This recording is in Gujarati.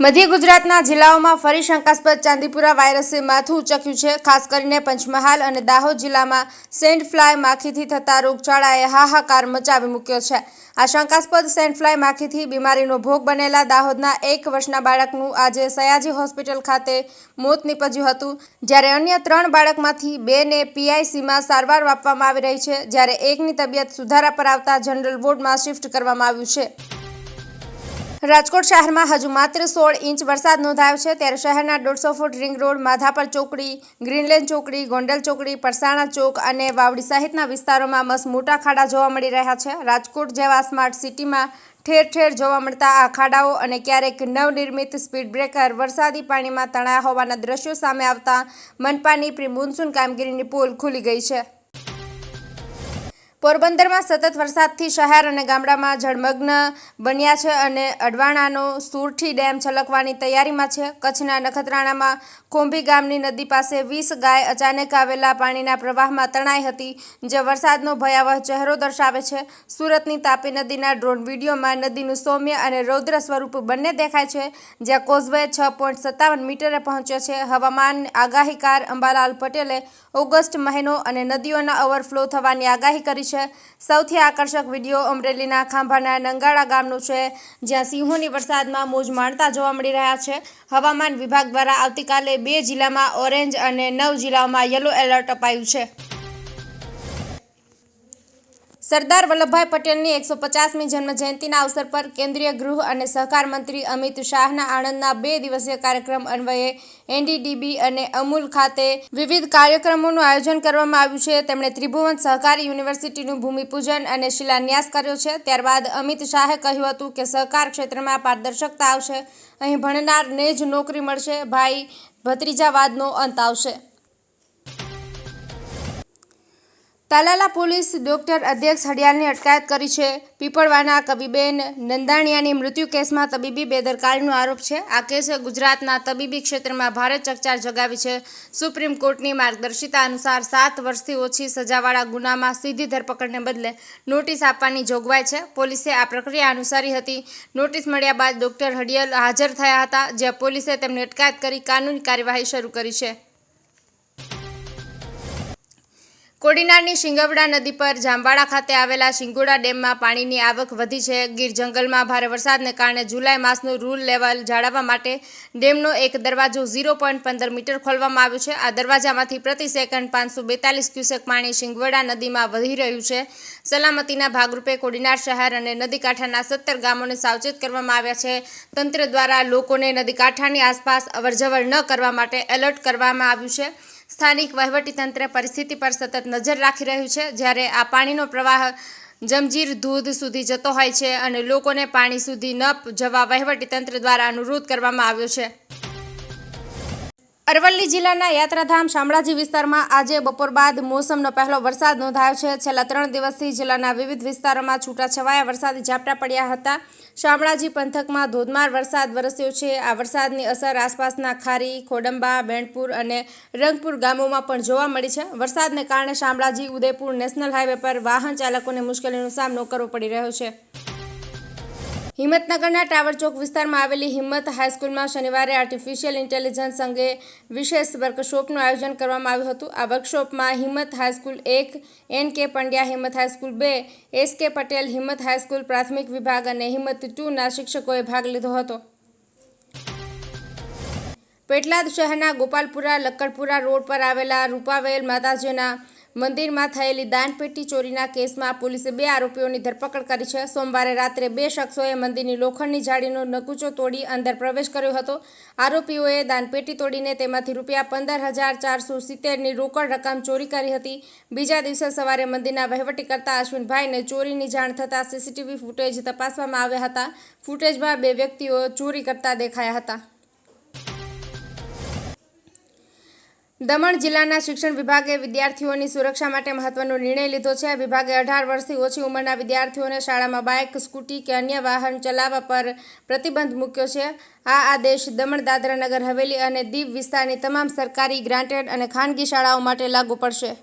મધ્ય ગુજરાતના જિલ્લાઓમાં ફરી શંકાસ્પદ ચાંદીપુરા વાયરસે માથું ઉચક્યું છે. ખાસ કરીને પંચમહાલ અને દાહોદ જિલ્લામાં સેન્ડ ફ્લાય માખીથી થતા રોગચાળાએ હાહાકાર મચાવી મૂક્યો છે. આ શંકાસ્પદ સેન્ડ ફ્લાય માખીથી બીમારીનો ભોગ બનેલા દાહોદના એક વર્ષના બાળકનું આજે સયાજી હોસ્પિટલ ખાતે મોત નીપજ્યું હતું. જ્યારે અન્ય ત્રણ બાળકમાંથી બેને પીઆઈસીમાં સારવાર આપવામાં આવી રહી છે. જ્યારે એકની તબિયત સુધારા પર આવતા જનરલ વોર્ડમાં શિફ્ટ કરવામાં આવ્યું છે. રાજકોટ શહેરમાં હજુ માત્ર સોળ ઇંચ વરસાદ નોંધાયો છે. ત્યારે શહેરના દોઢસો ફૂટ રિંગ રોડ, માધાપર ચોકડી, ગ્રીનલેન્ડ ચોકડી, ગોંડલ ચોકડી, પરસાણા ચોક અને વાવડી સહિતના વિસ્તારોમાં મસ મોટા ખાડા જોવા મળી રહ્યા છે. રાજકોટ જેવા સ્માર્ટ સિટીમાં ઠેર ઠેર જોવા મળતા આ ખાડાઓ અને ક્યારેક નવનિર્મિત સ્પીડ બ્રેકર વરસાદી પાણીમાં તણાયા હોવાના દ્રશ્યો સામે આવતા મનપાની પ્રી મોન્સૂન કામગીરીની પોલ ખુલી ગઈ છે. પોરબંદરમાં સતત વરસાદથી શહેર અને ગામડામાં જળમગ્ન બન્યા છે અને અડવાણાનો સુરઠી ડેમ છલકવાની તૈયારીમાં છે. કચ્છના નખત્રાણામાં કોંભી ગામની નદી પાસે વીસ ગાય અચાનક આવેલા પાણીના પ્રવાહમાં તણાઈ હતી, જે વરસાદનો ભયાવહ ચહેરો દર્શાવે છે. સુરતની તાપી નદીના ડ્રોન વિડીયોમાં નદીનું સૌમ્ય અને રૌદ્ર સ્વરૂપ બંને દેખાય છે, જ્યાં કોઝવે છ પોઈન્ટ સત્તાવન મીટરે પહોંચ્યો છે. હવામાન આગાહીકાર અંબાલાલ પટેલે ઓગસ્ટ મહિનો અને નદીઓના ઓવરફ્લો થવાની આગાહી કરી છે. સૌથી આકર્ષક વીડિયો અમરેલીના ખાંભાના નંગાળા ગામનો છે, જ્યાં સિંહોની વરસાદમાં મોજ માણતા જોવા મળી રહ્યા છે. હવામાન વિભાગ દ્વારા આવતીકાલે બે જિલ્લામાં ઓરેન્જ અને નવ જિલ્લાઓમાં યલો એલર્ટ અપાયું છે. સરદાર વલ્લભભાઈ પટેલની એકસો પચાસમી જન્મ જયંતિના અવસર પર કેન્દ્રીય ગૃહ અને સહકાર મંત્રી અમિત શાહના આણંદના બે દિવસીય કાર્યક્રમ અન્વયે એનડીડીબી અને અમૂલ ખાતે વિવિધ કાર્યક્રમોનું આયોજન કરવામાં આવ્યું છે. તેમણે ત્રિભુવન સહકારી યુનિવર્સિટીનું ભૂમિપૂજન અને શિલાન્યાસ કર્યો છે. ત્યારબાદ અમિત શાહે કહ્યું હતું કે સહકાર ક્ષેત્રમાં પારદર્શકતા આવશે. અહીં ભણનારને જ નોકરી મળશે. ભાઈ ભત્રીજાવાદનો અંત આવશે. તાલાલા પોલીસ ડોક્ટર અધ્યક્ષ હડિયાલની અટકાયત કરી છે. પીપળવાના કવિબેન નંદાણિયાની મૃત્યુ કેસમાં તબીબી બેદરકારીનો આરોપ છે. આ કેસે ગુજરાતના તબીબી ક્ષેત્રમાં ભારે ચકચાર જગાવી છે. સુપ્રીમ કોર્ટની માર્ગદર્શિતા અનુસાર સાત વર્ષથી ઓછી સજાવાળા ગુનામાં સીધી ધરપકડને બદલે નોટિસ આપવાની જોગવાઈ છે. પોલીસે આ પ્રક્રિયા અનુસારી હતી. નોટિસ મળ્યા બાદ ડોક્ટર હડિયલ હાજર થયા હતા, જ્યાં પોલીસે તેમની અટકાયત કરી કાનૂની કાર્યવાહી શરૂ કરી છે. કોડીનારની શિંગવડા નદી પર જામવાડા ખાતે આવેલા શિંગોડા ડેમમાં પાણીની આવક વધી છે. ગીર જંગલમાં ભારે વરસાદને કારણે જુલાઈ માસનું રૂલ લેવલ જાળવવા માટે ડેમનો એક દરવાજો ઝીરો પોઈન્ટ પંદર મીટર ખોલવામાં આવ્યો છે. આ દરવાજામાંથી પ્રતિ સેકન્ડ પાંચસો બેતાલીસ ક્યુસેક પાણી શિંગવડા નદીમાં વહી રહ્યું છે. સલામતીના ભાગરૂપે કોડીનાર શહેર અને નદી કાંઠાના સત્તર ગામોને સાવચેત કરવામાં આવ્યા છે. તંત્ર દ્વારા લોકોને નદી કાંઠાની આસપાસ અવરજવર ન કરવા માટે એલર્ટ કરવામાં આવ્યું છે. સ્થાનિક વહીવટીતંત્ર પરિસ્થિતિ પર સતત નજર રાખી રહ્યું છે. જ્યારે આ પાણીનો પ્રવાહ જમજીર ધોધ સુધી જતો હોય છે અને લોકોને પાણી સુધી ન જવા વહીવટીતંત્ર દ્વારા અનુરોધ કરવામાં આવ્યો છે. અરવલ્લી જિલ્લાના યાત્રાધામ શામળાજી વિસ્તારમાં આજે બપોર બાદ મોસમનો પહેલો વરસાદ નોંધાયો છે. છેલ્લા ત્રણ દિવસથી જિલ્લાના વિવિધ વિસ્તારોમાં છૂટાછવાયા વરસાદી ઝાપટા પડ્યા હતા. શામળાજી પંથકમાં ધોધમાર વરસાદ વરસ્યો છે. આ વરસાદની અસર આસપાસના ખારી, ખોડંબા, બેણપુર અને રંગપુર ગામોમાં પણ જોવા મળી છે. વરસાદને કારણે શામળાજી, ઉદયપુર નેશનલ હાઈવે પર વાહન ચાલકોને મુશ્કેલીનો સામનો કરવો પડી રહ્યો છે. હિંમતનગરના ટાવર ચોક વિસ્તારમાં આવેલી હિંમત હાઈસ્કૂલમાં શનિવારે આર્ટિફિશિયલ ઇન્ટેલિજન્સ અંગે વિશેષ વર્કશોપનું આયોજન કરવામાં આવ્યું હતું. આ વર્કશોપમાં હિંમત હાઈસ્કૂલ એક, એન કે પંડ્યા હિંમત હાઈસ્કૂલ બે, એસ કે પટેલ હિંમત હાઈસ્કૂલ પ્રાથમિક વિભાગ અને હિંમત ટુના શિક્ષકોએ ભાગ લીધો હતો. પેટલાદ શહેરના ગોપાલપુરા લક્કડપુરા રોડ પર આવેલા રૂપાવેલ માતાજીના મંદિરમાં થયેલી દાનપેટી ચોરીના કેસમાં પોલીસે બે આરોપીઓની ધરપકડ કરી છે. સોમવારે રાત્રે બે શખ્સોએ મંદિરની લોખંડની જાળીનો નકુચો તોડી અંદર પ્રવેશ કર્યો હતો. આરોપીઓએ દાનપેટી તોડીને તેમાંથી રૂપિયા પંદર હજાર ચારસો સિત્તેરની રોકડ રકમ ચોરી કરી હતી. બીજા દિવસે સવારે મંદિરના વહીવટી કરતા અશ્વિનભાઈને ચોરીની જાણ થતાં સીસીટીવી ફૂટેજ તપાસવામાં આવ્યા હતા. ફૂટેજમાં બે વ્યક્તિઓ ચોરી કરતા દેખાયા હતા. દમણ જિલ્લાના શિક્ષણ વિભાગે વિદ્યાર્થીઓની સુરક્ષા માટે મહત્વનો નિર્ણય લીધો છે. વિભાગે અઢાર વર્ષથી ઓછી ઉંમરના વિદ્યાર્થીઓને શાળામાં બાઇક, સ્કૂટી કે અન્ય વાહન ચલાવવા પર પ્રતિબંધ મૂક્યો છે. આ આદેશ દમણ દાદરા નગર હવેલી અને દીવ વિસ્તારની તમામ સરકારી ગ્રાન્ટેડ અને ખાનગી શાળાઓ માટે લાગુ પડશે.